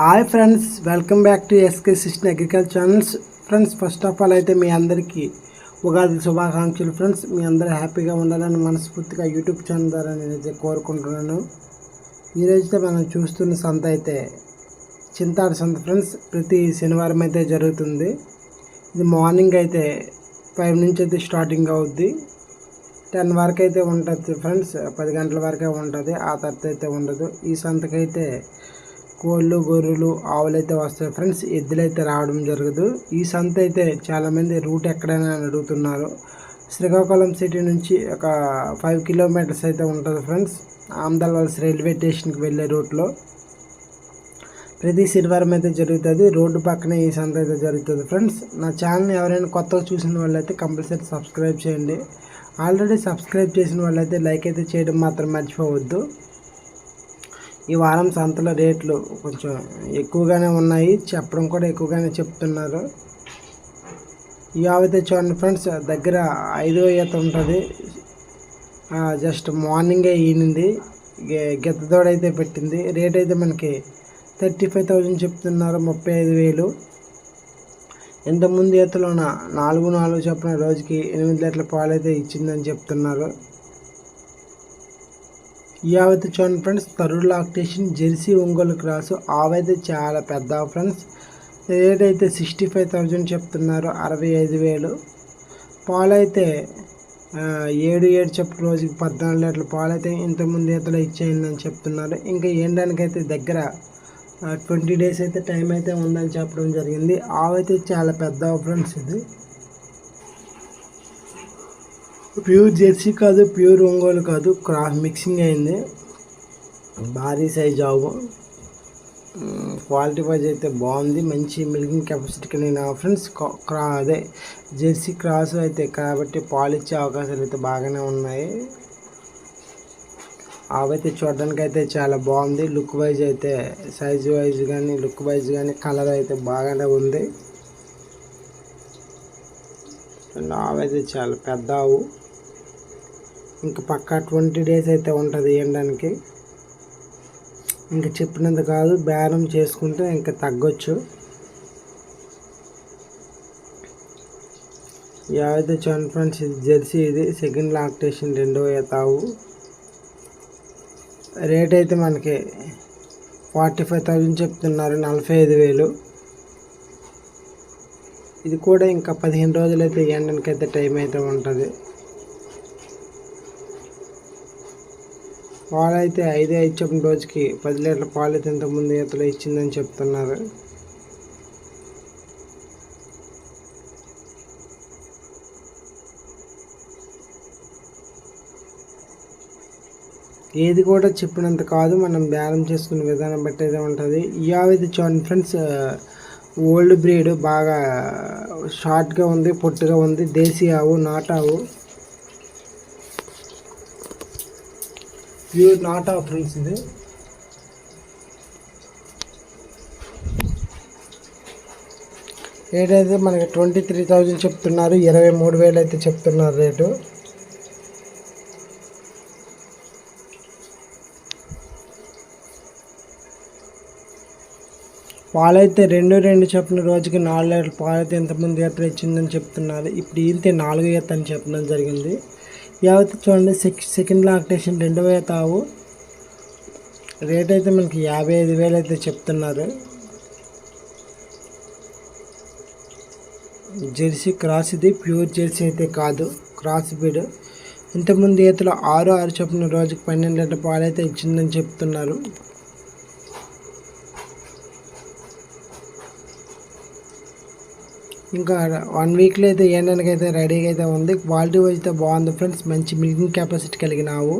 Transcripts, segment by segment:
Hi friends welcome back to SK system agriculture channels friends first of all అయితే మీ అందరికీ ఉగాది శుభాకాంక్షలు friends మీ అందరూ హ్యాపీగా ఉండాలని మనస్ఫూర్తిగా యూట్యూబ్ ఛానల్ ద్వారా నేనైతే కోరుకుంటున్నాను. ఈరోజైతే మనం చూస్తున్న సంత అయితే చింతాడు సంత ఫ్రెండ్స్ ప్రతి శనివారం అయితే జరుగుతుంది. ఇది మార్నింగ్ అయితే ఫైవ్ నుంచి అయితే స్టార్టింగ్ అవుద్ది. టెన్ వరకు అయితే ఉంటుంది ఫ్రెండ్స్ పది గంటల వరకే ఉంటుంది. ఆ తర్వాత అయితే ఉండదు. ఈ సంతకైతే కోళ్ళు గొర్రెలు ఆవులు అయితే వస్తాయి. ఫ్రెండ్స్ ఎద్దులు అయితే రావడం జరగదు. ఈ సంత అయితే చాలామంది రూట్ ఎక్కడైనా అని అడుగుతున్నారు. శ్రీకాకుళం సిటీ నుంచి ఒక ఫైవ్ కిలోమీటర్స్ అయితే ఉంటుంది ఫ్రెండ్స్. ఆమ్దల్వల్స్ రైల్వే స్టేషన్కి వెళ్ళే రూట్లో. ప్రతి శనివారం అయితే జరుగుతుంది. రోడ్డు పక్కనే ఈ సంత అయితే జరుగుతుంది ఫ్రెండ్స్. నా ఛానల్ ఎవరైనా కొత్తగా చూసిన వాళ్ళైతే కంపల్సరీ సబ్స్క్రైబ్ చేయండి. ఆల్రెడీ సబ్స్క్రైబ్ చేసిన వాళ్ళైతే లైక్ అయితే చేయడం మాత్రం మర్చిపోవద్దు. ఈ వారం సంతల రేట్లు కొంచెం ఎక్కువగానే ఉన్నాయి. చెప్పడం కూడా ఎక్కువగానే చెప్తున్నారు. ఈ చూడండి ఫ్రెండ్స్ దగ్గర ఐదో ఈత ఉంటుంది. జస్ట్ మార్నింగే ఈనింది. గెత్తదోడైతే పెట్టింది. రేట్ అయితే మనకి థర్టీ ఫైవ్ థౌజండ్ చెప్తున్నారు ముప్పై ఐదు వేలు. ఇంతకుముందు ఈతలోన నాలుగు నాలుగు చొప్పున రోజుకి ఎనిమిది లీటర్ల పాలు అయితే ఇచ్చిందని చెప్తున్నారు. ఈ చూడండి ఫ్రెండ్స్. తరుడు లాక్టేషన్ జెర్సీ ఒంగోలు క్రాసు. ఆవైతే చాలా పెద్ద ఫ్రెండ్స్. రేట్ అయితే సిక్స్టీ ఫైవ్ థౌజండ్ చెప్తున్నారు. అరవై ఐదు వేలు. పాలు అయితే ఏడు ఏడు చెప్పు రోజుకి పద్నాలుగు లీటర్ల పాలు అయితే ఇంతకుముందు ఈతలో ఇచ్చేయిందని చెప్తున్నారు. ఇంకా ఏండానికైతే దగ్గర ట్వంటీ డేస్ అయితే టైం అయితే ఉందని చెప్పడం జరిగింది. ఆవైతే చాలా పెద్ద ఫ్రెండ్స్ ఇది. ప్యూర్ జెర్సీ కాదు ప్యూర్ ఒంగోలు కాదు. క్రాస్ మిక్సింగ్ అయింది. భారీ సైజ్ ఆవు క్వాలిటీ వైజ్ అయితే బాగుంది. మంచి మిల్కింగ్ కెపాసిటీ కలిగిన ఫ్రెండ్స్ క్రా అదే జెర్సీ క్రాస్ అయితే కాబట్టి పాలు ఇచ్చే అవకాశాలు అయితే బాగానే ఉన్నాయి. అవైతే చూడడానికి అయితే చాలా బాగుంది. లుక్ వైజ్ అయితే సైజ్ వైజ్ కానీ లుక్ వైజ్ కానీ కలర్ అయితే బాగానే ఉంది. అండ్ చాలా పెద్ద ఆవు ఇంకా పక్కా ట్వంటీ డేస్ అయితే ఉంటుంది వేయడానికి ఇంకా చెప్పినంత కాదు బేరం చేసుకుంటే ఇంకా తగ్గొచ్చు. యావైతే చూడండి ఫ్రెండ్స్ ఇది జెర్సీ ఇది. సెకండ్ లాక్టేషన్ రెండో తావు రేట్ అయితే మనకి ఫార్టీ ఫైవ్ థౌజండ్ చెప్తున్నారు నలభై ఐదు వేలు. ఇది కూడా ఇంకా పదిహేను రోజులు అయితే అయితే టైం అయితే ఉంటుంది. పాలు అయితే ఐదే ఐదు రోజుకి పది లీటర్ల పాలు అయితే ఇంతకుముందు ఈతలో ఇచ్చిందని చెప్తున్నారు. ఏది కూడా చెప్పినంత కాదు. మనం బేరం చేసుకునే విధానం బట్టి అయితే ఉంటుంది. ఈ చూడండి ఫ్రెండ్స్ ఓల్డ్ బ్రీడ్ బాగా షార్ట్గా ఉంది పొట్టుగా ఉంది. దేశీ ఆవు నాటావు ప్యూర్ నాటా ఫ్రెండ్స్ ఇది రేట్ అయితే మనకి ట్వంటీ త్రీ థౌజండ్ చెప్తున్నారు ఇరవై మూడు వేలు అయితే చెప్తున్నారు రేటు. పాలైతే రెండు రెండు చెప్పిన రోజుకి నాలుగు లీటర్ల పాలైతే ఇంతకుముందు ఈత ఇచ్చిందని చెప్తున్నారు. ఇప్పుడు ఈతే నాలుగు ఈత అని చెప్పడం జరిగింది. యావత్ చూడండి సెక్ సెకండ్ లాక్టేషన్ రెండవ తావు. రేట్ అయితే మనకి యాభై ఐదు వేలు అయితే చెప్తున్నారు. జెర్సీ క్రాస్ ఇది ప్యూర్ జెర్సీ అయితే కాదు క్రాస్ బీడ్. ఇంతకుముందు ఈతలో ఆరు ఆరు చొప్పున రోజుకి పన్నెండు లీటర్ పాలు అయితే ఇచ్చిందని చెప్తున్నారు. ఇంకా వన్ వీక్లో అయితే ఏండానికి అయితే రెడీగా అయితే ఉంది. క్వాలిటీ వైజ్ అయితే బాగుంది ఫ్రెండ్స్ మంచి మిల్కింగ్ కెపాసిటీ కలిగిన ఆవు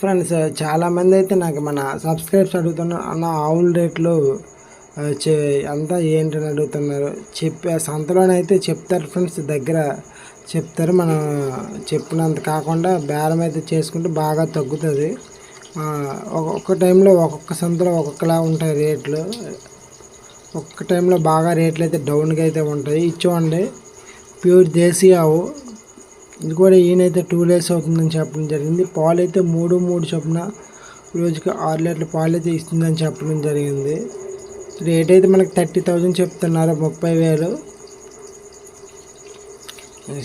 ఫ్రెండ్స్ చాలామంది అయితే నాకు మన సబ్స్క్రైబ్స్ అడుగుతున్నారు అన్న ఆవుల రేట్లు చే అంతా ఏంటని అడుగుతున్నారు? చెప్పే సంతలోనైతే చెప్తారు ఫ్రెండ్స్ దగ్గర చెప్తారు. మనం చెప్పినంత కాకుండా బేరం అయితే చేసుకుంటే బాగా తగ్గుతుంది. ఒక్కొక్క టైంలో ఒక్కొక్క సంతలో ఒక్కొక్కలా ఉంటాయి రేట్లు ఒక్క టైంలో బాగా రేట్లు అయితే డౌన్గా అయితే ఉంటాయి. ఇచ్చేవండి ప్యూర్ దేశీ ఆవు. ఇది కూడా ఈయనైతే టూ డేస్ అవుతుందని చెప్పడం జరిగింది. పాలు అయితే మూడు మూడు చొప్పున రోజుకి ఆరు లీటర్ల పాలు అయితే ఇస్తుందని చెప్పడం జరిగింది. రేట్ అయితే మనకు థర్టీ థౌజండ్ చెప్తున్నారు ముప్పై వేలు.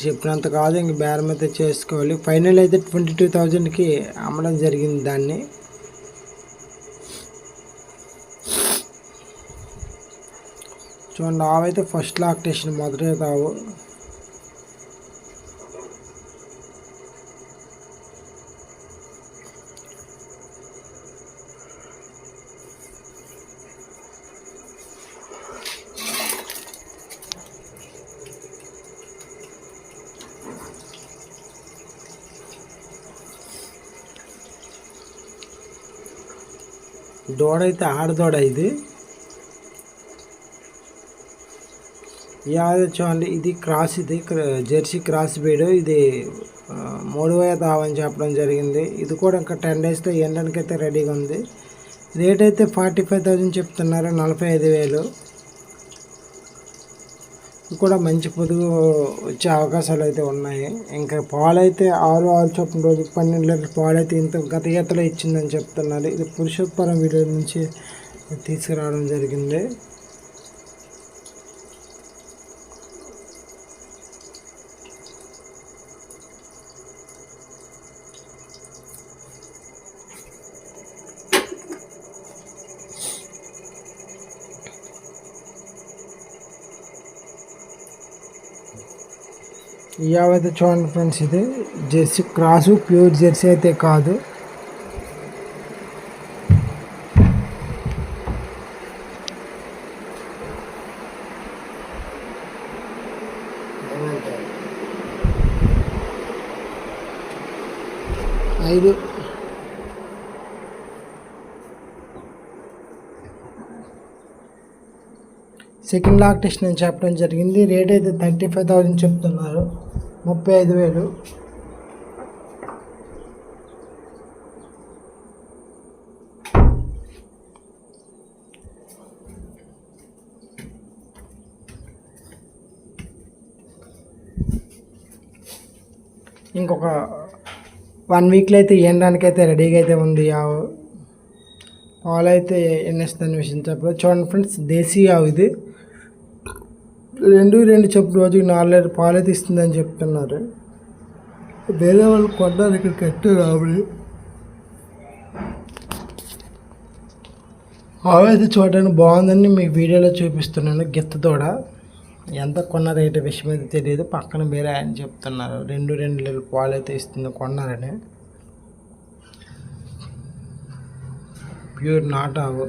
చెప్పినంత కాదు ఇంక బేరం అయితే చేసుకోవాలి. ఫైనల్ అయితే ట్వంటీ టూ థౌజండ్కి అమ్మడం జరిగింది దాన్ని. చూడండి ఆవైతే ఫస్ట్ లాక్టేషన్ మొదటి తావు. దూడ అయితే ఆడదూడ ఇది. చూడండి ఇది క్రాస్ ఇది జెర్సీ క్రాస్ బీడ్ ఇది మూడు వేల తావని చెప్పడం జరిగింది. ఇది కూడా ఇంకా టెన్ డేస్తో ఎండడానికి అయితే రెడీగా ఉంది రేట్ అయితే ఫార్టీ ఫైవ్ థౌజండ్ చెప్తున్నారు నలభై ఐదు వేలు. ఇది కూడా మంచి పొదుగు వచ్చే అవకాశాలు అయితే ఉన్నాయి. ఇంకా పాలు అయితే ఆరు ఆరు చొప్పున రోజు పన్నెండు లీటర్ పాలు అయితే ఇంత గత గతలో ఇచ్చిందని చెప్తున్నారు. ఇది పురుషోత్పరం వీడియో నుంచి తీసుకురావడం జరిగింది. ఇవైతే చూడండి ఫ్రెండ్స్ ఇది. జెర్సీ క్రాసు ప్యూర్ జెర్సీ అయితే కాదు. ఐదు. సెకండ్ లాక్టేషన్ అని చెప్పడం జరిగింది. రేట్ అయితే థర్టీ ఫైవ్ థౌజండ్ చెప్తున్నారు. ముప్పై ఐదు వేలు. ఇంకొక వన్ వీక్లో అయితే ఇవ్వడానికి అయితే రెడీగా అయితే ఉంది ఆవు పాలు అయితే ఎన్నేస్తుందని విషయం చెప్పలేదు చూడండి ఫ్రెండ్స్ దేశీ ఆవు ఇది. రెండు రెండు చెప్పు రోజుకి నాలుగు లీటర్ పాలు అయితే ఇస్తుందని చెప్తున్నారు. వేరే వాళ్ళు కొన్నారు ఇక్కడ కట్టు ఆవిడ ఆవు అయితే చూడడానికి బాగుందని మీకు వీడియోలో చూపిస్తున్నాను గిత్త ఎంత కొన్న రేటు విషయం అయితే తెలియదు పక్కన వేరే ఆయన చెప్తున్నారు. రెండు రెండు లీటర్ పాలు అయితే ఇస్తుంది కొన్నారని. ప్యూర్ నాట్ ఆవు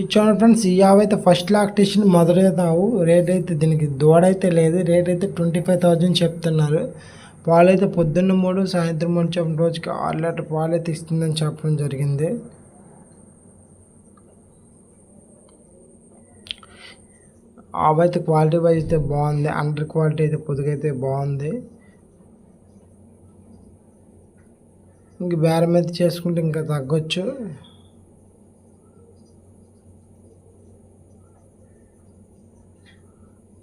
ఇచ్చాను ఫ్రెండ్స్ ఈ ఆవు అయితే ఫస్ట్ లాక్టేషన్ మొదలవుతావు రేట్ అయితే దీనికి దూడ అయితే లేదు. రేట్ అయితే ట్వంటీ ఫైవ్ థౌజండ్ చెప్తున్నారు. పాలు అయితే పొద్దున్న మూడు సాయంత్రం మూడు చెప్పిన రోజుకి ఆరు లీటర్ పాలు అయితే ఇస్తుందని చెప్పడం జరిగింది. అవైతే అయితే క్వాలిటీ వైజ్ అయితే బాగుంది. అండర్ క్వాలిటీ అయితే పొదుగైతే బాగుంది. ఇంక బేరం అయితే చేసుకుంటే ఇంకా తగ్గొచ్చు.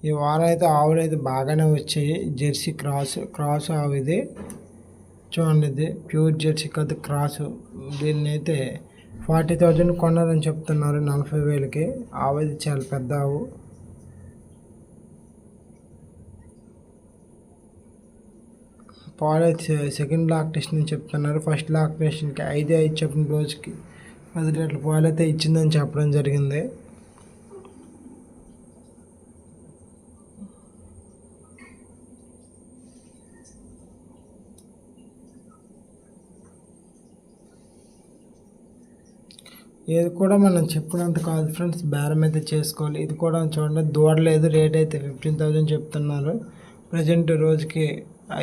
ఈ వారం అయితే ఆవులు అయితే బాగానే వచ్చాయి. జెర్సీ క్రాస్ క్రాస్ ఆవు ఇది. చూడండి ఇది. ప్యూర్ జెర్సీ కాదు క్రాస్. దీన్ని అయితే ఫార్టీ థౌజండ్ కొన్నారని చెప్తున్నారు నలభై వేలకి. ఆవు అయితే చాలా పెద్ద ఆవు. పాలు అయితే సెకండ్ లాక్టేషన్ అని చెప్తున్నారు. ఫస్ట్ లాక్టేషన్కి ఐదు ఐదు చెప్పిన రోజుకి పది లీటర్ల పాలు అయితే ఇచ్చిందని చెప్పడం జరిగింది. ఇది కూడా మనం చెప్పినంత కాదు ఫ్రెండ్స్. బేరం అయితే చేసుకోవాలి. ఇది కూడా చూడండి. దూడలేదు రేట్ అయితే ఫిఫ్టీన్ థౌజండ్ చెప్తున్నారు. ప్రజెంట్ రోజుకి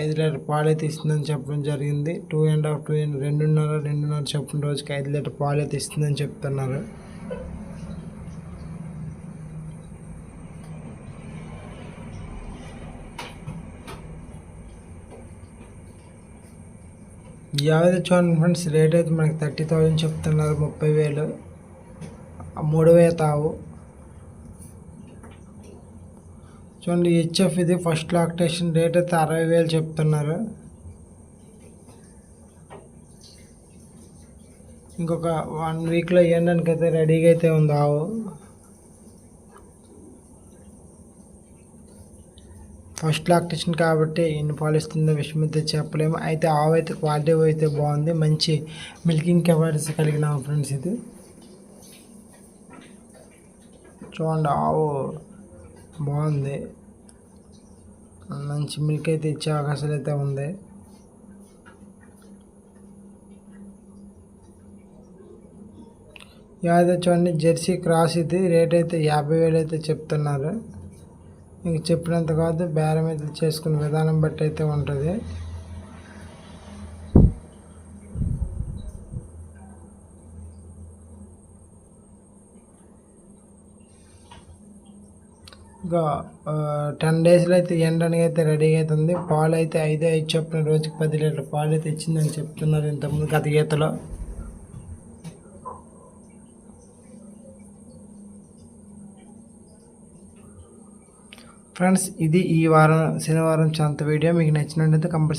ఐదు లీటర్ పాలు అయితే ఇస్తుందని చెప్పడం జరిగింది. Two and half two and రెండున్నర రెండున్నర చెప్పిన రోజుకి ఐదు లీటర్ పాలు అయితే ఇస్తుందని చెప్తున్నారు. యావత్ చూడండి ఫ్రెండ్స్ రేట్ అయితే మనకి థర్టీ థౌజండ్ చెప్తున్నారు ముప్పై వేలు. మూడు వేల తావు చూడండి హెచ్ఎఫ్ ఇది ఫస్ట్ లాక్టేషన్ రేట్ అయితే అరవై వేలు చెప్తున్నారు. ఇంకొక వన్ వీక్లో ఇవ్వడానికి అయితే రెడీగా అయితే ఉంది ఆవు ఫస్ట్ లాక్టేషన్ కాబట్టి ఎన్ని పాలు ఇస్తుందో విషయం అయితే చెప్పలేము. అయితే ఆవు అయితే క్వాలిటీ అయితే బాగుంది. మంచి మిల్కింగ్ కెపాసిటీ కలిగిన ఫ్రెండ్స్ ఇది. చూడండి ఆవు బాగుంది. మంచి మిల్క్ అయితే ఇచ్చే అవకాశాలు అయితే ఉంది. యాదో చూడండి జెర్సీ క్రాస్ ఇది. రేట్ అయితే యాభై వేలు అయితే చెప్తున్నారు. ఇంక చెప్పినంత కాదు బేరం అయితే చేసుకునే విధానం బట్టి అయితే ఉంటుంది. ఇంకా టెన్ డేస్లో అయితే ఎండడానికి అయితే రెడీగా అవుతుంది పాలు అయితే ఐదే ఐదు చొప్పున రోజుకి పది లీటర్ పాలు అయితే ఇచ్చిందని చెప్తున్నారు ఇంతకుముందు గత గీతలో. ఫ్రెండ్స్ ఇది ఈ వారం శనివారం చంత వీడియో. మీకు నచ్చినట్లయితే కంపల్సరీ